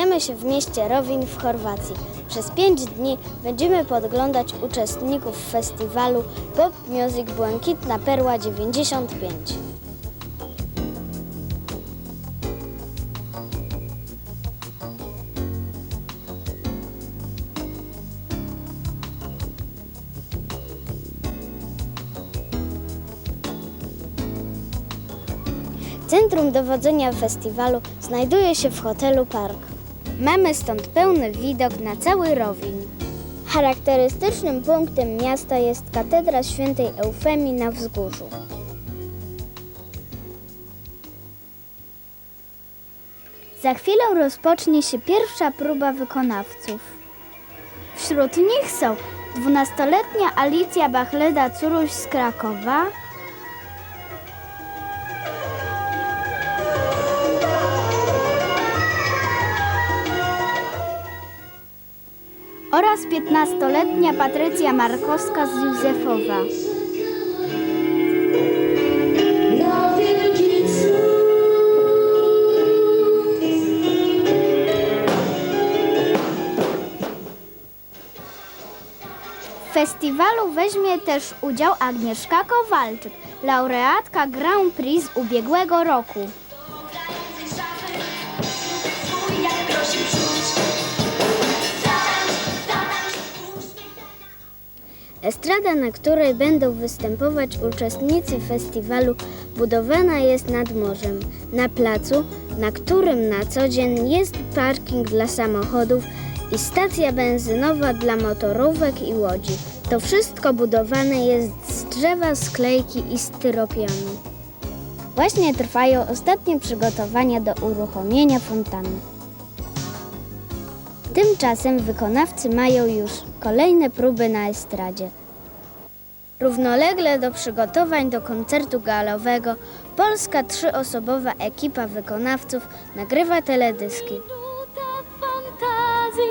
Znajdujemy się w mieście Rowin w Chorwacji. Przez pięć dni będziemy podglądać uczestników festiwalu Pop Music Błękitna Perła 95. Centrum dowodzenia festiwalu znajduje się w hotelu Park. Mamy stąd pełny widok na cały Rowin. Charakterystycznym punktem miasta jest katedra świętej Eufemii na wzgórzu. Za chwilę rozpocznie się pierwsza próba wykonawców. Wśród nich są 12-letnia Alicja Bachleda-Curuś z Krakowa, 15-letnia Patrycja Markowska z Józefowa. W festiwalu weźmie też udział Agnieszka Kowalczyk, laureatka Grand Prix z ubiegłego roku. Estrada, na której będą występować uczestnicy festiwalu, budowana jest nad morzem, na placu, na którym na co dzień jest parking dla samochodów i stacja benzynowa dla motorówek i łodzi. To wszystko budowane jest z drzewa, sklejki i styropianu. Właśnie trwają ostatnie przygotowania do uruchomienia fontanny. Tymczasem wykonawcy mają już kolejne próby na estradzie. Równolegle do przygotowań do koncertu galowego polska trzyosobowa ekipa wykonawców nagrywa teledyski. Minuta fantazji,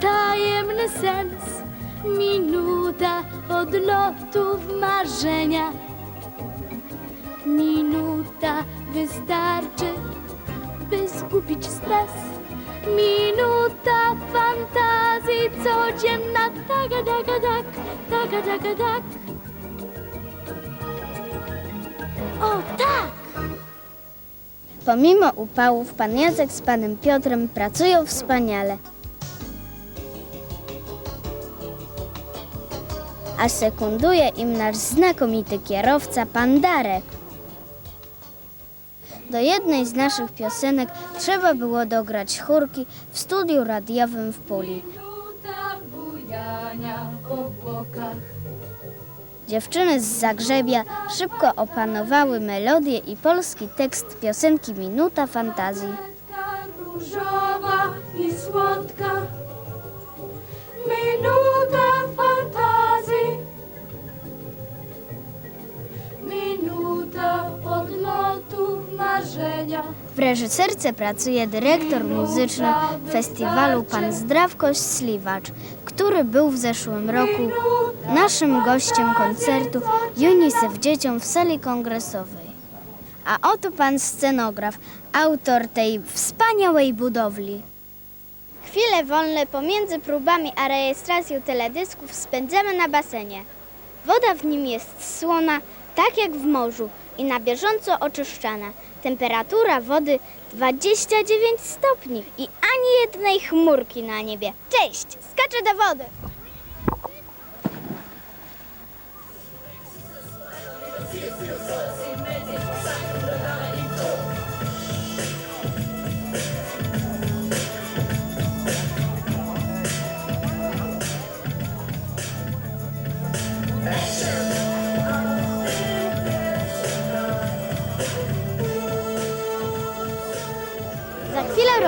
tajemny sens, minuta odlotów marzenia. Minuta wystarczy, by zgubić stres. Taka, tak, taka, taka, tak. O tak! Pomimo upałów pan Jacek z panem Piotrem pracują wspaniale. A sekunduje im nasz znakomity kierowca pan Darek. Do jednej z naszych piosenek trzeba było dograć chórki w studiu radiowym w Puli. W obłokach. Dziewczyny z Zagrzebia szybko opanowały melodię i polski tekst piosenki Minuta Fantazji. Różowa i słodka. Minuta W reżyserce pracuje dyrektor muzyczny festiwalu pan Zdrawkoś Sliwacz, który był w zeszłym roku naszym gościem koncertu UNICEF Dzieciom w sali kongresowej. A oto pan scenograf, autor tej wspaniałej budowli. Chwile wolne pomiędzy próbami a rejestracją teledysków spędzamy na basenie. Woda w nim jest słona, tak jak w morzu i na bieżąco oczyszczana. Temperatura wody 29 stopni i ani jednej chmurki na niebie. Cześć, skaczę do wody.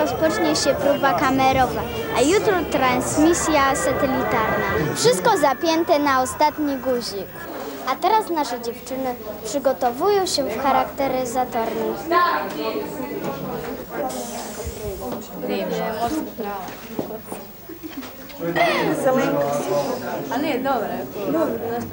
Rozpocznie się próba kamerowa, a jutro transmisja satelitarna. Wszystko zapięte na ostatni guzik. A teraz nasze dziewczyny przygotowują się w charakteryzatorni.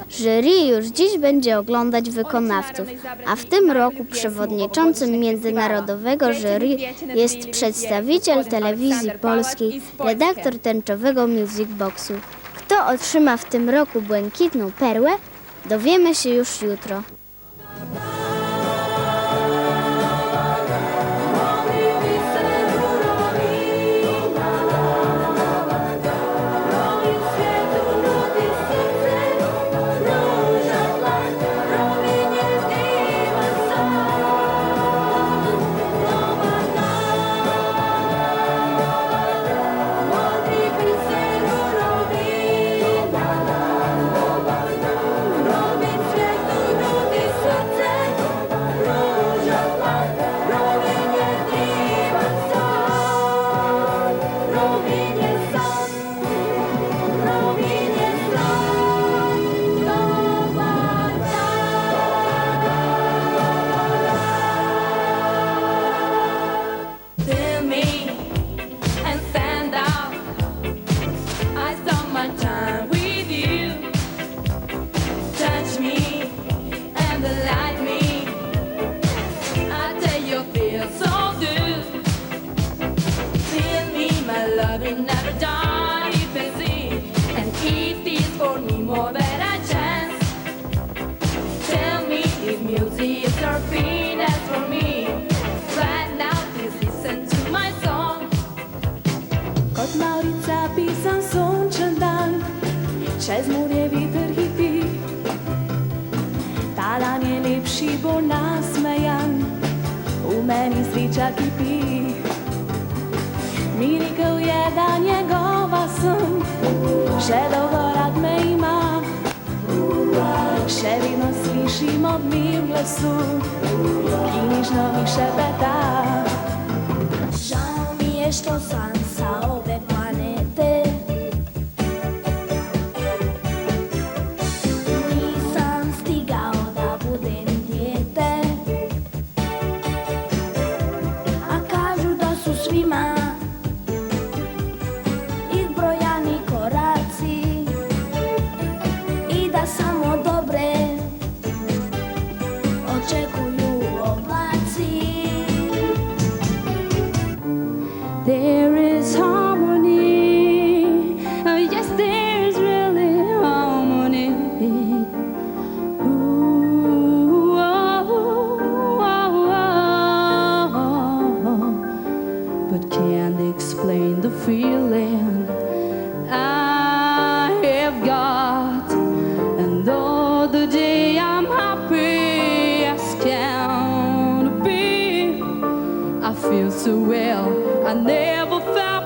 Jury już dziś będzie oglądać wykonawców, a w tym roku przewodniczącym międzynarodowego jury jest przedstawiciel telewizji polskiej, redaktor tęczowego Music Boxu. Kto otrzyma w tym roku błękitną perłę, dowiemy się już jutro. šibo nasmejan, u meni sriča kipi. Mirikl je da njegova sam, še dolgorat me ima. Še vidno slišim ob mir glasu, ki nižno mi šepeta. Žal mi je što sam 这故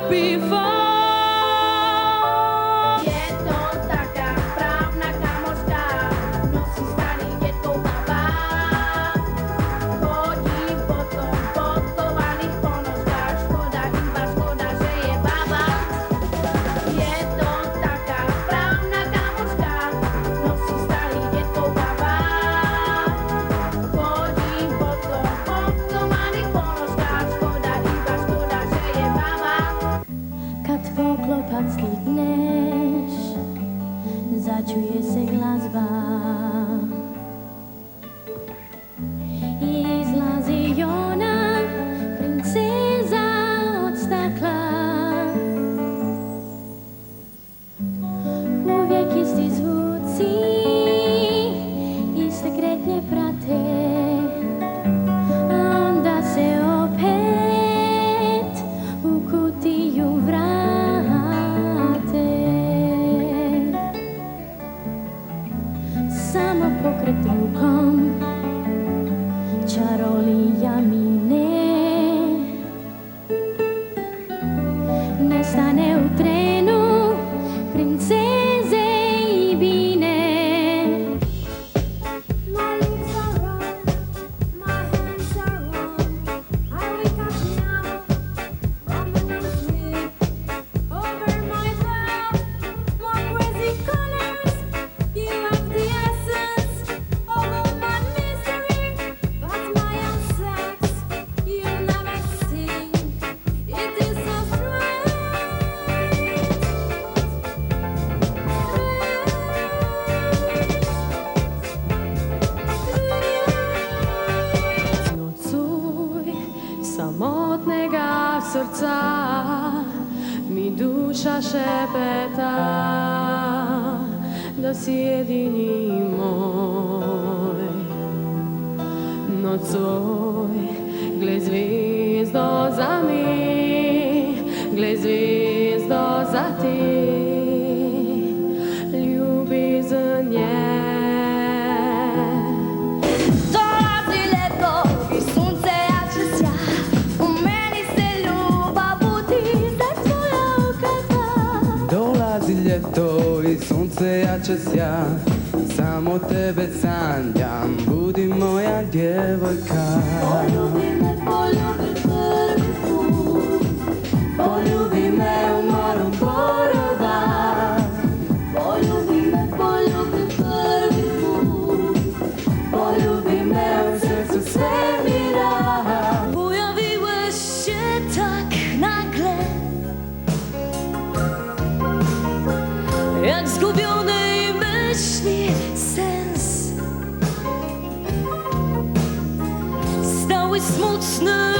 Before. está neutro. nocoj sunce jače sja Samo tebe sanjam, budi moja djevojka. zgubionej myśli sens. Stały smutny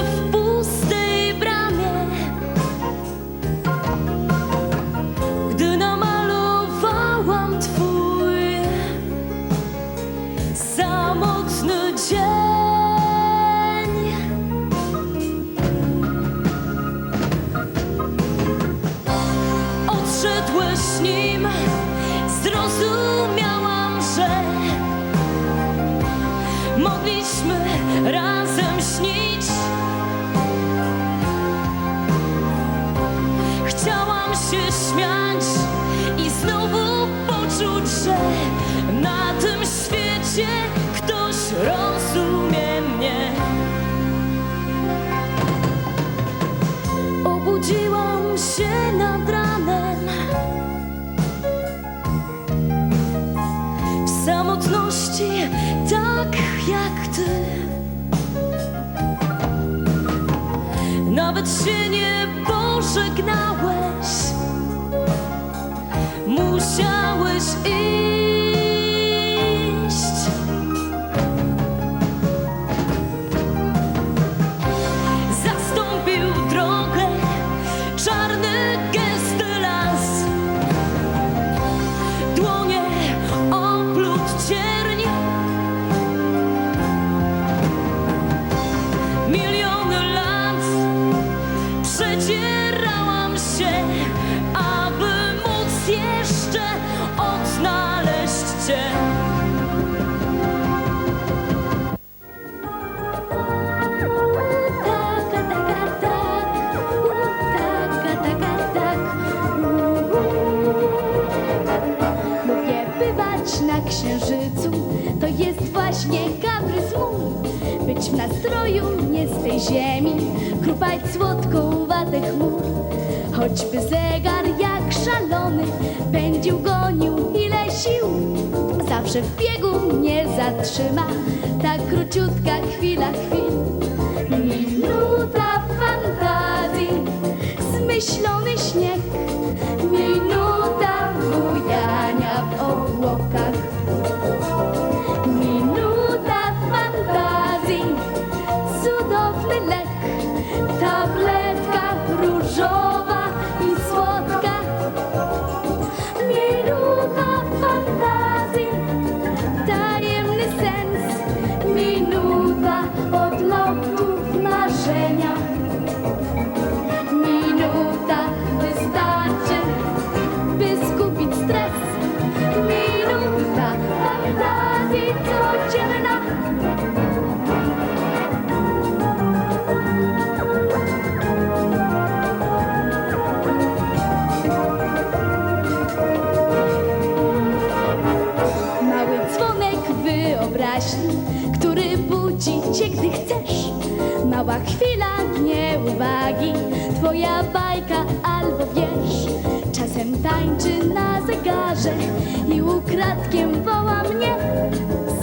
się nie pożegnałeś, musiałeś iść. ziemi, krupać słodką watę chmur. Choćby zegar jak szalony, będzie gonił ile sił. Zawsze w biegu nie zatrzyma ta króciutka chwila chwil. moja bajka, albo wiersz. Czasem tańczy na zegarze i ukradkiem woła mnie.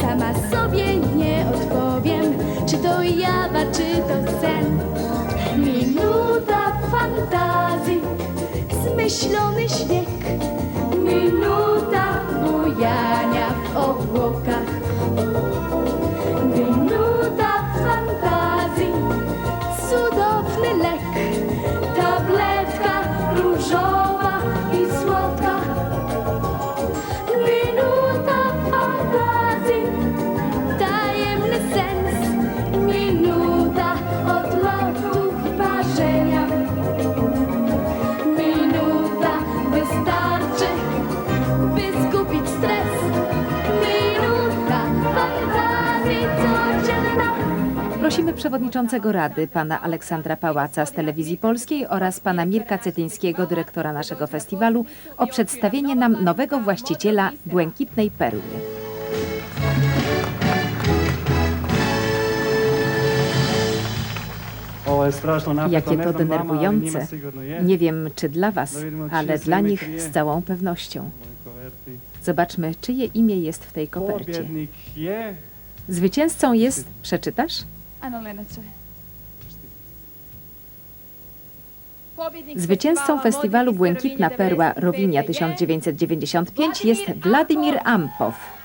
Sama sobie nie odpowiem, czy to jawa, czy to sen. Minuta fantazji, zmyślony śnieg, minuta. Przewodniczącego Rady, pana Aleksandra Pałaca z Telewizji Polskiej oraz pana Mirka Cetyńskiego, dyrektora naszego festiwalu, o przedstawienie nam nowego właściciela Błękitnej Perły. Jakie to denerwujące. Nie wiem, czy dla was, ale dla nich z całą pewnością. Zobaczmy, czyje imię jest w tej kopercie. Zwycięzcą jest, przeczytasz? Ano. Zwycięzcą festiwalu Błękitna Perła Rowinia 1995 jest Władimir Ampow.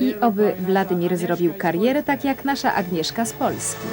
I oby Władimir zrobił karierę tak jak nasza Agnieszka z Polski.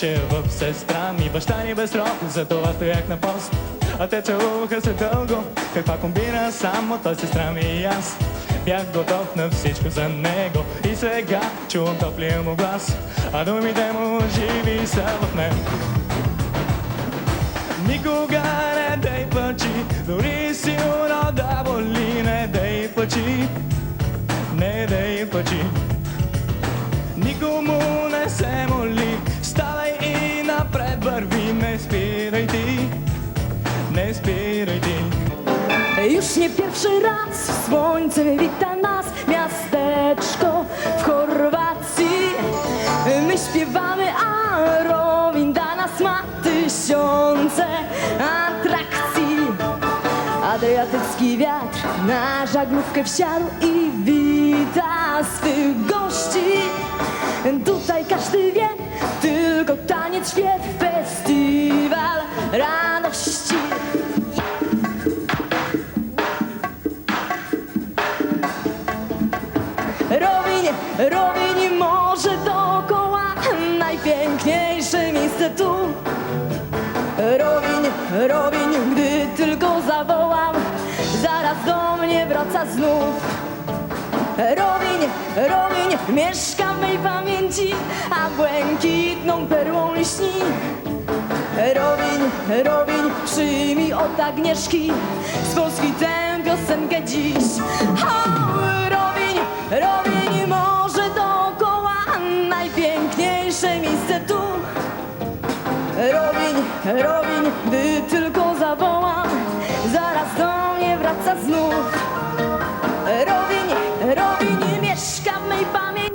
Беше в сестра ми Баща ни без рок, затова стоях на пост. А те целуваха се дълго Каква комбина само той сестра ми и аз. Бях готов на всичко за него И сега чувам топлия му глас А думите му живи са в мен. Никога не дей плачи Дори силно да боли Не дей плачи Не дей плачи Никому не се моли, Już nie pierwszy raz słońce wita nas Miasteczko w Chorwacji. My śpiewamy, a Rowin dla nas ma tysiące atrakcji. Adriatycki wiatr na żaglówkę wsiadł i wita swych gości. Tutaj każdy wie, tylko taniec, śpiew, festiwal radości tu. Rowinie, Rowinie, gdy tylko zawołam Zaraz do mnie wraca znów. Rowinie, Rowinie, mieszka w mej pamięci A błękitną perłą lśni. Rowiń, Rowiń, przyjmij od Agnieszki Z Polski tę piosenkę dziś. O, Rowiń, Rowiń, Rowiń, Rowiń, gdy tylko zawołam Zaraz do mnie wraca znów. Rowiń, Rowiń